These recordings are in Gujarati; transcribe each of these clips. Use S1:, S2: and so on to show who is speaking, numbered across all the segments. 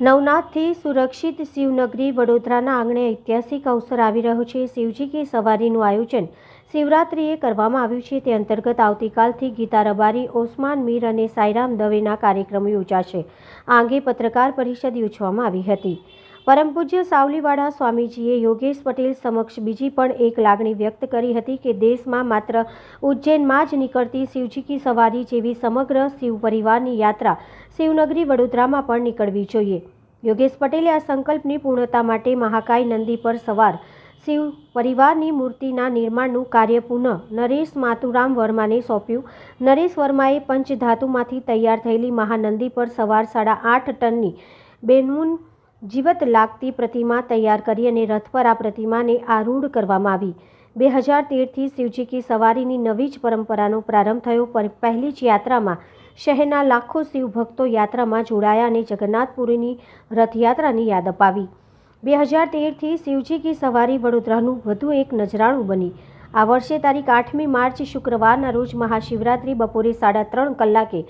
S1: નવનાથથી સુરક્ષિત શિવનગરી વડોદરાના આંગણે ઐતિહાસિક અવસર આવી રહ્યો છે. શિવજી કી સવારીનું આયોજન શિવરાત્રિએ કરવામાં આવ્યું છે. તે અંતર્ગત આવતીકાલથી ગીતા રબારી, ઓસમાન મીર અને સાઈરામ દવેના કાર્યક્રમો યોજાશે. આ અંગે પત્રકાર પરિષદ યોજવામાં આવી હતી. પરમ પૂજ્ય સાવલીવાડા સ્વામીજીએ યોગેશ પટેલ સમક્ષ બીજી પણ એક લાગણી વ્યક્ત કરી હતી કે દેશમાં માત્ર ઉજ્જૈનમાં જ નીકળતી શિવજી કી સવારી જેવી સમગ્ર શિવ પરિવારની યાત્રા શિવનગરી વડોદરામાં પણ નીકળવી જોઈએ. યોગેશ પટેલે આ સંકલ્પની પૂર્ણતા માટે મહાકાય નંદી પર સવાર શિવ પરિવારની મૂર્તિના નિર્માણનું કાર્ય પુનઃ નરેશ માતુરામ વર્માને સોંપ્યું. નરેશ વર્માએ પંચધાતુમાંથી તૈયાર થયેલી મહાનંદી પર સવાર સાડા આઠ ટનની બેનમૂન જીવત લાગતી પ્રતિમા તૈયાર કરી અને રથ પર આ પ્રતિમાને આરૂઢ કરવામાં આવી. બે હજાર તેરથી શિવજી કી સવારીની નવી જ પરંપરાનો પ્રારંભ થયો. પર પહેલી જ યાત્રામાં શહેરના લાખો શિવભક્તો યાત્રામાં જોડાયા અને જગન્નાથપુરીની રથયાત્રાની યાદ અપાવી. બે હજાર તેરથી શિવજી કી સવારી વડોદરાનું વધુ એક નજરાણું બની. આ વર્ષે તારીખ આઠમી માર્ચ શુક્રવારના રોજ મહાશિવરાત્રિ બપોરે સાડા ત્રણ કલાકે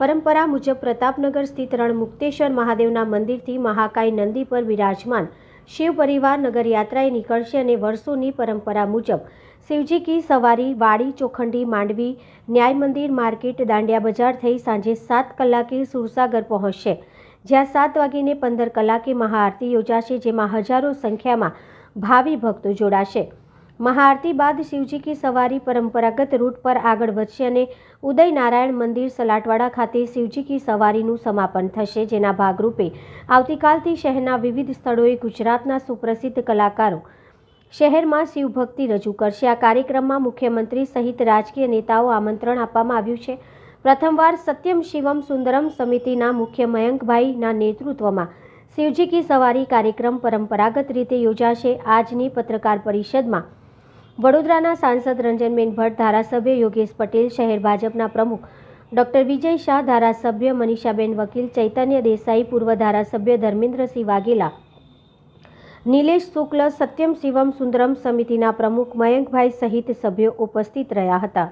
S1: પરંપરા મુજબ પ્રતાપનગર સ્થિત રણમુક્તેશ્વર મહાદેવના મંદિરથી મહાકાય નંદી પર વિરાજમાન. શિવ પરિવાર નગર યાત્રાએ નીકળશે અને વર્ષોની પરંપરા મુજબ શિવજી કી સવારી, વાડી, ચોખંડી, માંડવી, ન્યાય મંદિર, માર્કેટ, દાંડિયા બજાર થઈ સાંજે સાત કલાકે સુરસાગર પહોંચશે. જ્યાં સાત વાગીને પંદર કલાકે મહાઆરતી યોજાશે, જેમાં હજારો સંખ્યામાં ભાવિ ભક્તો જોડાશે. મહાઆરતી બાદ શિવજી કી સવારી પરંપરાગત રૂટ પર આગળ વધશે અને ઉદયનારાયણ મંદિર સલાટવાડા ખાતે શિવજી કી સવારીનું સમાપન થશે, જેના ભાગરૂપે આવતીકાલથી શહેરના વિવિધ સ્થળોએ ગુજરાતના સુપ્રસિદ્ધ કલાકારો શહેરમાં શિવભક્તિ રજૂ કરશે. આ કાર્યક્રમમાં મુખ્યમંત્રી સહિત રાજકીય નેતાઓ આમંત્રણ આપવામાં આવ્યું છે. પ્રથમવાર સત્યમ શિવમ સુંદરમ સમિતિના મુખ્ય મયંકભાઈના નેતૃત્વમાં શિવજી કી સવારી કાર્યક્રમ પરંપરાગત રીતે યોજાશે. આજની પત્રકાર પરિષદમાં વડોદરાના સાંસદ રંજનબેન ભટ્ટ, ધારાસભ્ય યોગેશ પટેલ, શહેર ભાજપના પ્રમુખ ડોક્ટર વિજય શાહ, ધારાસભ્ય મનીષાબેન વકીલ, ચૈતન્ય દેસાઈ, પૂર્વ ધારાસભ્ય ધર્મેન્દ્રસિંહ વાઘેલા, નિલેશ શુક્લ, સત્યમ શિવમ સુંદરમ સમિતિના પ્રમુખ મયંકભાઈ સહિત સભ્યો ઉપસ્થિત રહ્યા હતા.